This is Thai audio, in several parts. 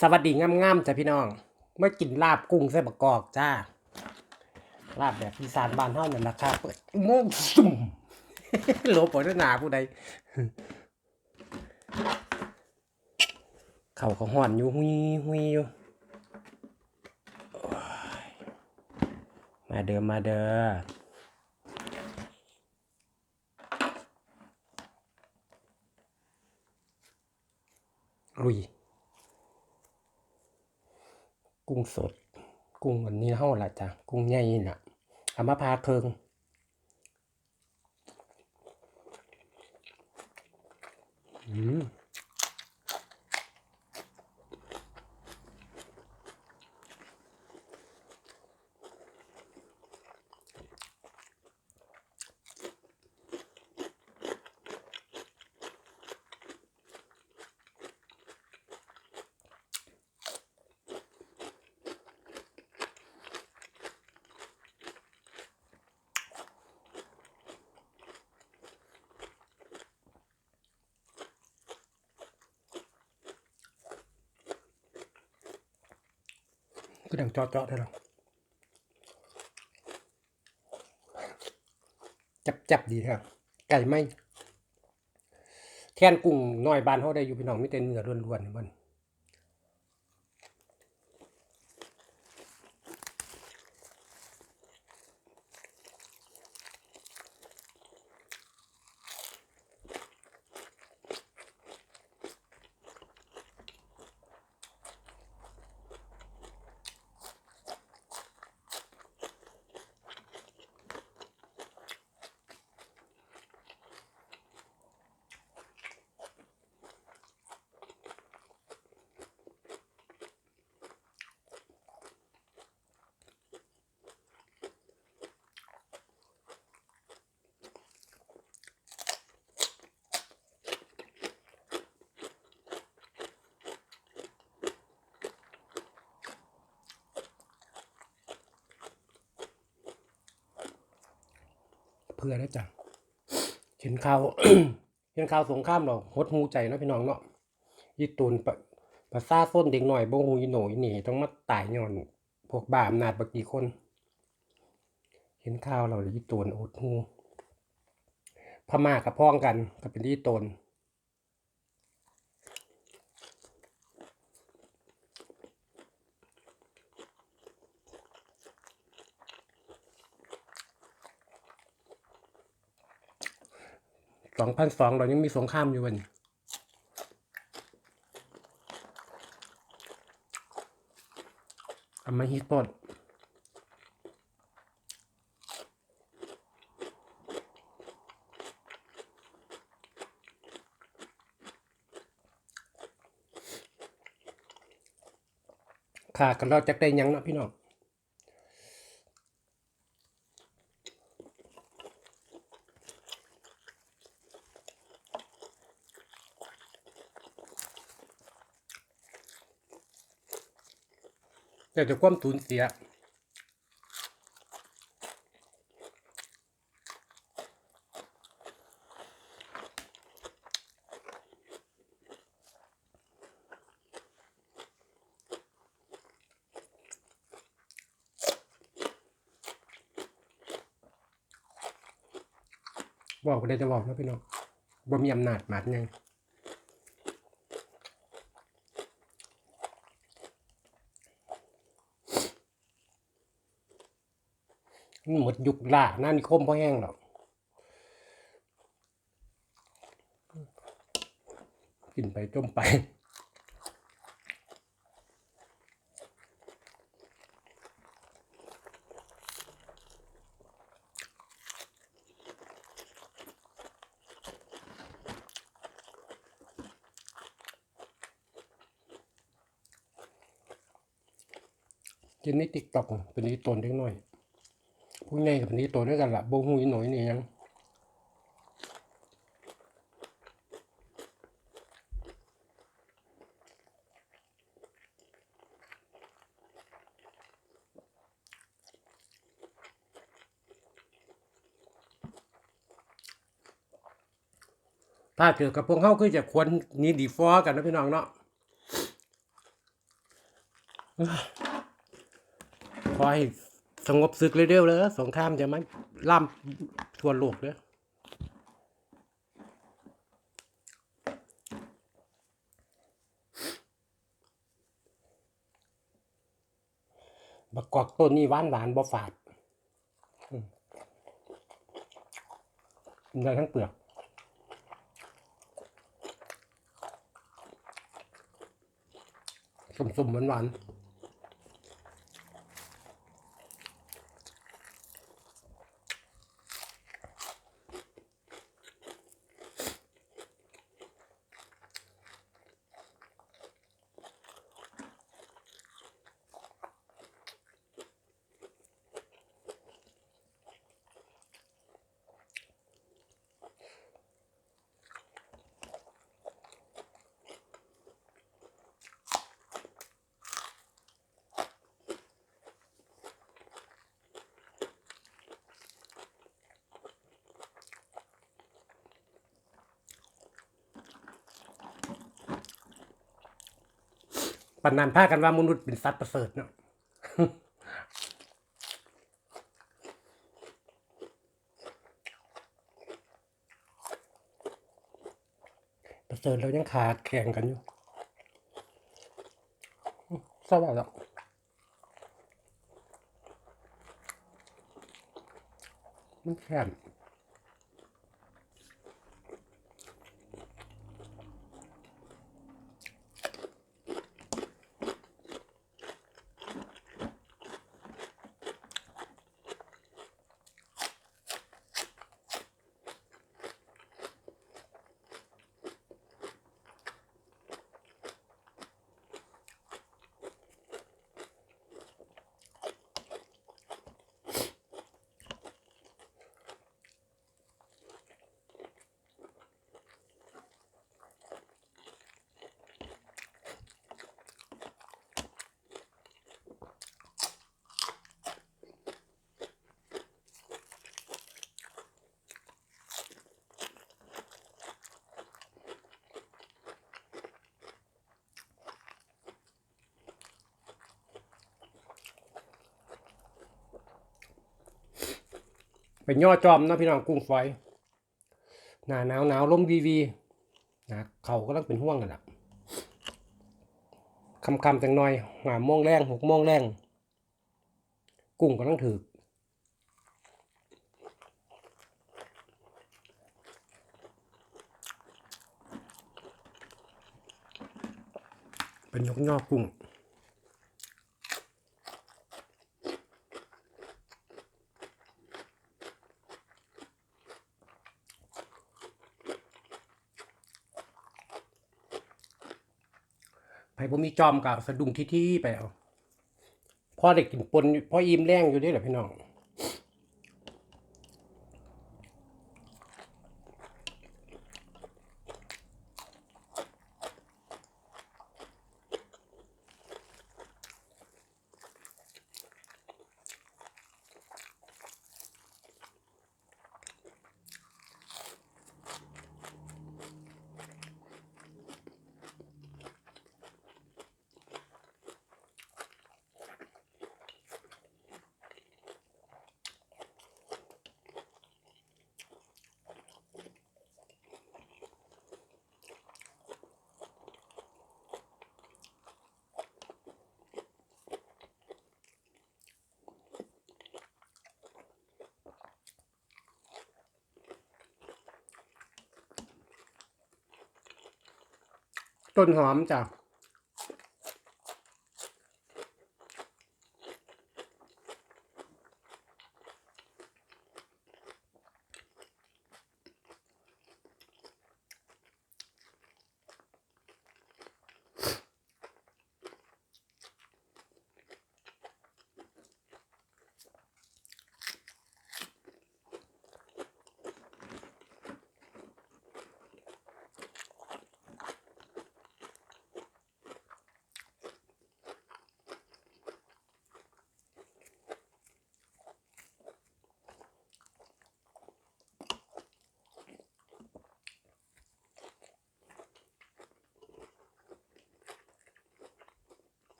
สวัสดีงามๆจ้ะพี่น้องเมื่อกินลาบกุ้งใส่บะกอกจ้า ลาบแบบอีสานบ้านเฮานั่นราคาเปิดอุโมงซุ่มโลปอดหนาผู้ใดเข่าเขาห่อนอยู่หุยหุยอยู่มาเด้อมาเด้อลุย กุ้งสด กุ้งวันนี้เท่าไหร่จ้ะกุ้งใหญ่นี่น่ะเอามาพาเคิงอืม ก็ดังจาะๆได้หรอจับจับดีครับ ไก่ไม่ แทนกุ้งน้อยบานเขาได้อยู่พี่น้องไม่เต็นเนื้อล้วนๆนี่มัน พื่อได้จ้ะเห็นข่าวเห็นข่าวสงครามเราหดหูใจนะพี่น้องเนาะยี่ตูนปะปะซาส้นเด็กหน่อยบ่ฮูอีโหนอีหนีต้องมาตายย้อนพวกบ้าอำนาจบักกี่คน เห็นข่าวเราเลยยี่ตูนอดหูพม่ากับพ้องกันก็เป็นยี่ตูน สองพันสองเรายังมีสงครามอยู่วันอำมาฮิตปดขากันเราจะได้ยังเนาะพี่น้อง แต่จะความสูญเสียบอกก็ได้จะบอกนะพี่น้องบ่มีอำนาจหมัดไง มันหมดยุคล่าหน้านิคมเพราะแห้งหรอกกินไปจมไปกินในติ๊กต็อกเป็นนี้ตนเล็กน้อย พวกนี้กับนี้ตนด้วยกันละบ่หูยหน่อยนี่ยังถ้าเจอกับพวกเขาคือจะควรนี้ดีฟอกันนะพี่น้องเนาะขอให้ สงบศึกเร็วๆเลยสงครามจะไม่ล่ำทั่วโลกเลยบักกอกต้นนี่หวานหวานบ่ฝาดได้ทั้งเปลือกสุ่มๆหวานๆ ปันนันพากันว่ามนุษย์เป็นสัตว์ประเสริฐเนาะประเสริฐเรายังขาดแข่งกันอยู่เศร้าแล้วมันแค่ นไปย่อจอมนะพี่น้องกุ้งฝอยหนาหนาวหนาวลมวีวีนะเขาก็ต้องเป็นห่วงกันละคำคำๆจังหน่อยหาโมงแรงหกโมงแรงกุ้งก็ต้องถือเป็นยกย่อกุ้ง ไผบ่มีจอมกับสะดุ้งที่ที่ไปเอาพ่อได้กินปนพ่ออิ่มแรงอยู่เด้เหรอพี่น้อง ต้นหอมจ้ะ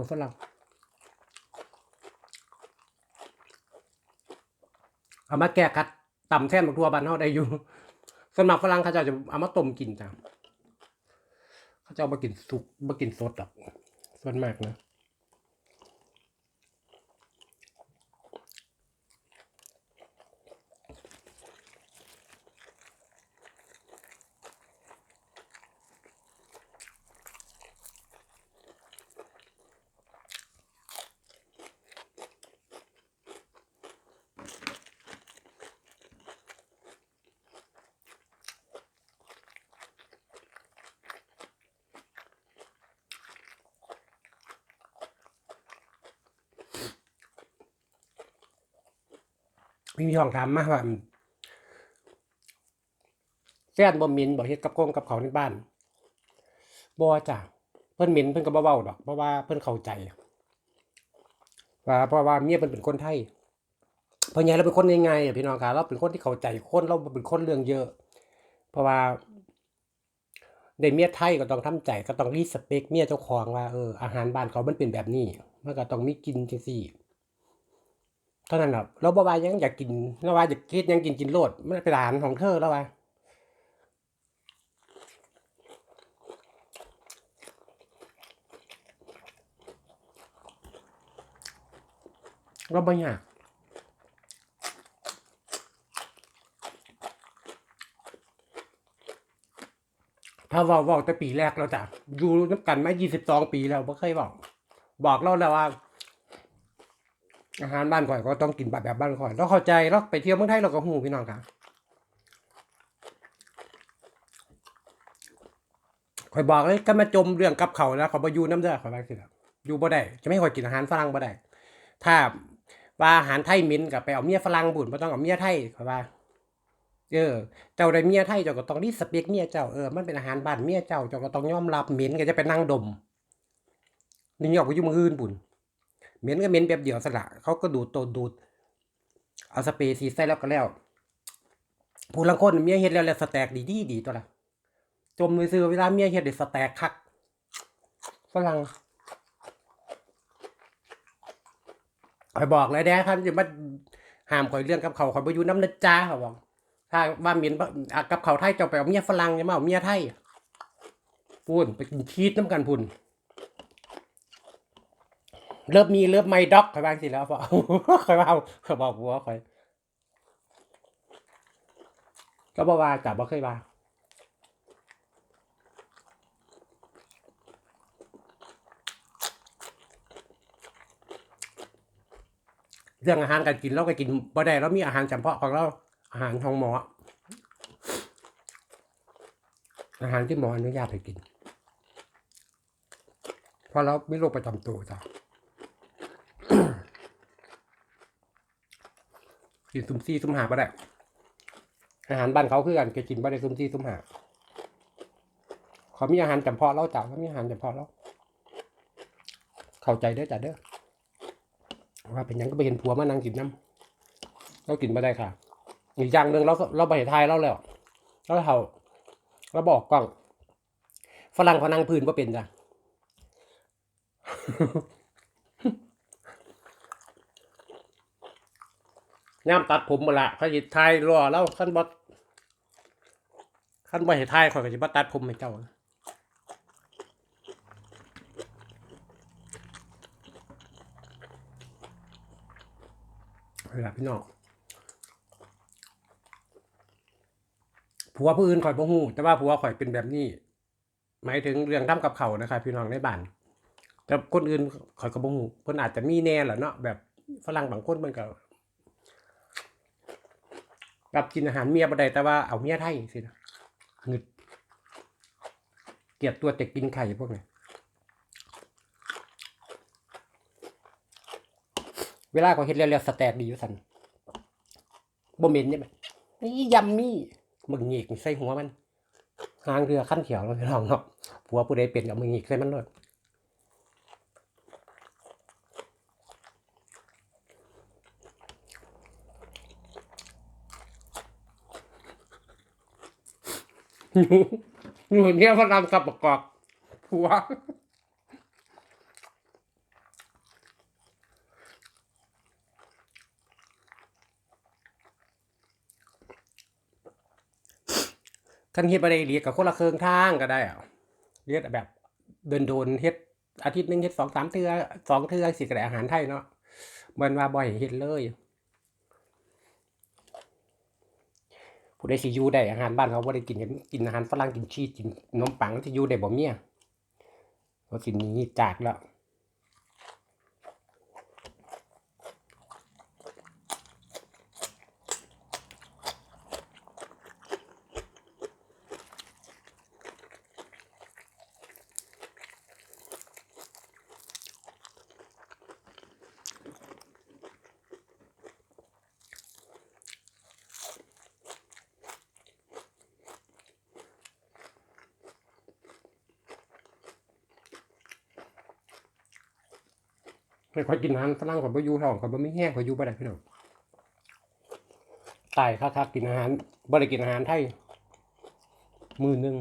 ถั่วฝรั่งเอามาแก้คัดต่ำแท่นบักทั่วบ้านเฮาได้อยู่ส่วนมากฝรั่งเขาเจะจะเอามาต้มกินจ้ะเขาจะเอามากินสุกมากินสดอะส่วนมากนะ มีพี่ห้องถามมาว่าแฟนบ่มินบ่เฮ็ดกับกงกับเขาในบ้านบ่จ้ะเพิ่นมินเพิ่นก็บ่เว้าดอก เพราะว่าเพิ่นเข้าใจว่าเพราะว่าเมียเพิ่นเป็นคนไทยเพราะไงเราเป็นคนยังไงอะพี่น้องคะเราเป็นคนที่เข้าใจคนเราเป็นคนเรื่องเยอะ เพราะว่าได้เมียไทยก็ต้องทำใจก็ต้องรีสเปคเมียเจ้าของว่าเอออาหารบ้านเขามันเป็นแบบนี้มันก็ต้องมีกินจังซี่ เท่านั้นแหละเราบ่ว่ายังอยากกินเราว่าอยากคิดยังกินกินโลดไมันเป็นอาหารของเธอแล้วว่าเราบ่อยากถ้าเว่าเว่าแต่ปีแรกเราจะอยู่น้ำกันมา22ปีแล้วบ่เคยบอก บอกเราแล้วว่า อาหารบ้านข่อยก็ต้องกินแบบแบบบ้านข่อยเราเข้าใจเราไปเที่ยวเมืองไทยเราก็หูพี่น้องครับข่อยบอกเลยก็มาจมเรื่องกับเขาวนะขอบอยู่น้ำเด้อข่อยว่าสิครับอยู่บ่ได้จะไม่ห่อยกินอาหารฝรั่งบ่ได้ถ้าว่าอาหารไทยเหม็นกับไปเอาเมียฝรั่งบุญบ่ต้องเอาเมียไทยข่อยว่าเออเจ้าได้เมียไทยเจ้าก็ต้องรีสเปคเมียเจ้าเออมันเป็นอาหารบ้านเมียเจ้าเจ้าก็ต้องยอมรับเหม็นก็จะไปนั่งดมนี่ยออกไปยู่เมืองอื่นบุญ เหม็นก็เหม็นแบบเดียวสละเขาก็ดูดตัวดูด เอาสเปรย์สีใส่แล้วก็แล้ว ผู้ลังคนเมียเฮ็ดแล้วแล้วสแต็กดีดีดีตัวละจมมือซื้อเวลาเมียเฮ็ดได้สแต็กคักฝรั่งคอยบอกเลยแด้ครับจะมาห้ามคอยเรื่องกับเขาคอยไปอยู่น้ำนะจ้าเขาบอกถ้าว่าเหม็นกับเขาไทยจ้าไปเอาเมียฝรั่งจะมาเอาเมียไทยพูนไปกินชีสน้ำกันพูน เริ่มมีเริ่มไม่ด็อกคอยบางสิแล้วพอคอยว่าเอาคอยบอกหัวคอยก็บอกว่าจับบ่เคยว่าเรื่องอาหารการกินเราก็กินบ่ได้เรามีอาหารจำเพาะของเรา อาหารของหมอ อาหารที่หมออนุญาตให้กิน เพราะเราไม่โรคประจำตัวจ้ะ กินซุมซี่ซุมหาบ่ได้อาหารบ้านเขาคือกันแกกินบ่ได้ซุมซี่ซุมหาเขามีอาหารจำเพาะเราจ้ะเขามีอาหารจำเพาะเราเข้าใจเด้อจ้ะเด้อว่าเป็นยังก็ไปเห็นผัวมานั่งกินน้ำเรากินบ่ได้ค่ะอีกอย่างหนึ่งเราเราไปเห็นไทยเราแล้วเราเท่าเราบอกกล้องฝรั่งเขานั่งพื้นว่าเป็นจ้ะ ย่ามตัดผมมดละเขาจิไทยรอแล้วขั้นบอขั้นบ่เห็นไทยเขาก็จะมาตัดผมให้เจ้าเวลาพี่น้องผัวผู้อื่นข่อยบ่ฮู้แต่ว่าผัวข่อยเป็นแบบนี้ หมายถึงเรื่องทำกับเขานะครับพี่น้องในบ้านแต่คนอื่นข่อยก็บ่ฮู้เพิ่นอาจจะมีแน่แหละเนาะแบบฝรั่งบางคนมันก็ กับกินอาหารเมียบ่ได้แต่ว่าเอาเมียไทยสินะงึดเกลียดตัวแต่กินไข่พวกนี้เวลาเขาเฮ็ดแล้วแล้วสแต็กดีอยู่สันบ่เหม็นใช่ไหมนี่ยัมมี่มึงหงีกใส่หัวมันหางเรือขั้นเขียวเราลองเนาะผัวผู้ใดเป็นกับมึงหงีกใส่มันเลย อยู่อยู่เนี่ยพระรามกับประกอบผัวกันเฮ็ดบะได้เรียกกับคนละเคืองทางก็ได้อะเรียกแบบเดินโดนเฮ็ดอาทิตย์นึงเฮ็ดสองสามเทือสองเทือสิกระแดอาหารไทยเนาะเหมือนว่าบ่อยเฮ็ดเลย ผู้ใดสิอยู่ได้อาหารบ้านเขาบ่ได้กินกันกินอาหารฝรั่งกินชีสกินขนมปังที่อยู่ได้บ่เมียเขาสิหนีจากแล้ว ไม่ค่อยกินอาหารฝรั่งข่อยบ่อยู่ท้องข่อยบ่มีแฮงข่อยอยู่บ่ได้พี่น้องตายคักๆกินอาหารบ่ได้กินอาหารไทยมือหนึ่ง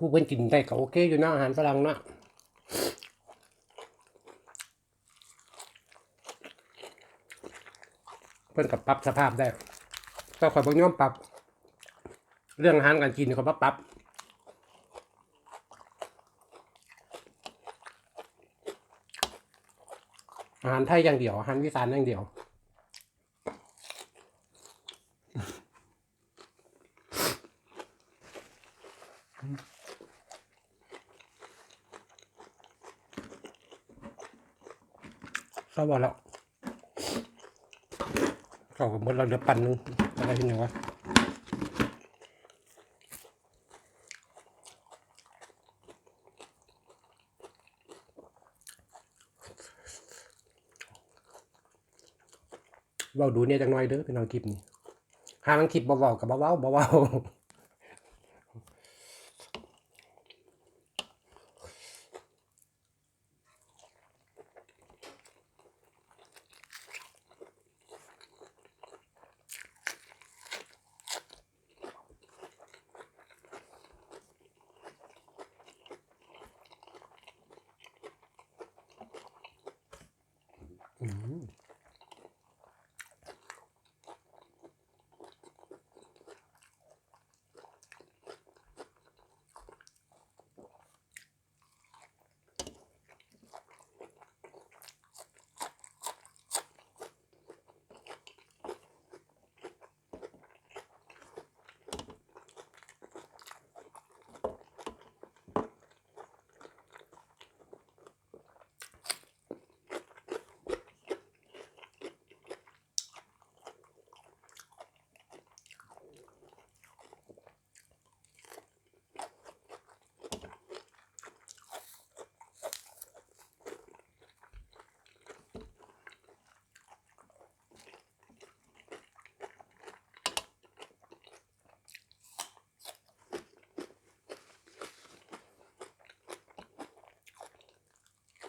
ผู้ เพิ่นกินได้ก็โอเคอยู่นะอาหารฝรั่งนะเพิ่นก็ปรับสภาพได้แต่ข่อยบ่ยอมปรับ เรื่องอาหารการกินเขาบ่ปรับอาหารไทยอย่างเดียวอาหารอีสานอย่างเดียวาบ่แล้วเข้ากับหมดเราเหลือปันนึงอะไรที่ไหนวะเว้าดูเนี่ยจังน่อยเด้อเป็นเอาคลิปนี่หาลังคลิปเว้ากับเว้าบ่เว้าอื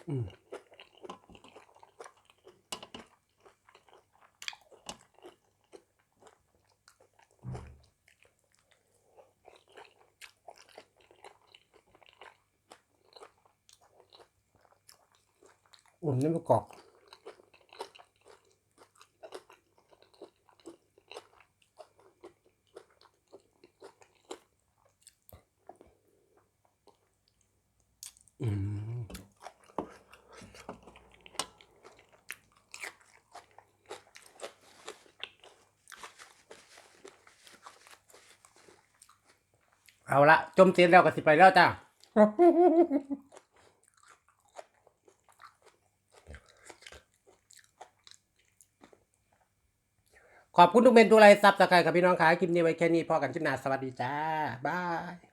อืมอุ่นนี่มะกอก อืม เอาละจมเสียนแล้วก็สิไปแล้วจ้าขอบคุณทุกเมนทุกไลน์ซับสไครต์ครับพี่น้องขายคลิปนี้ไว้แค่นี้พอกันคลิปหน้าสวัสดีจ้า บาย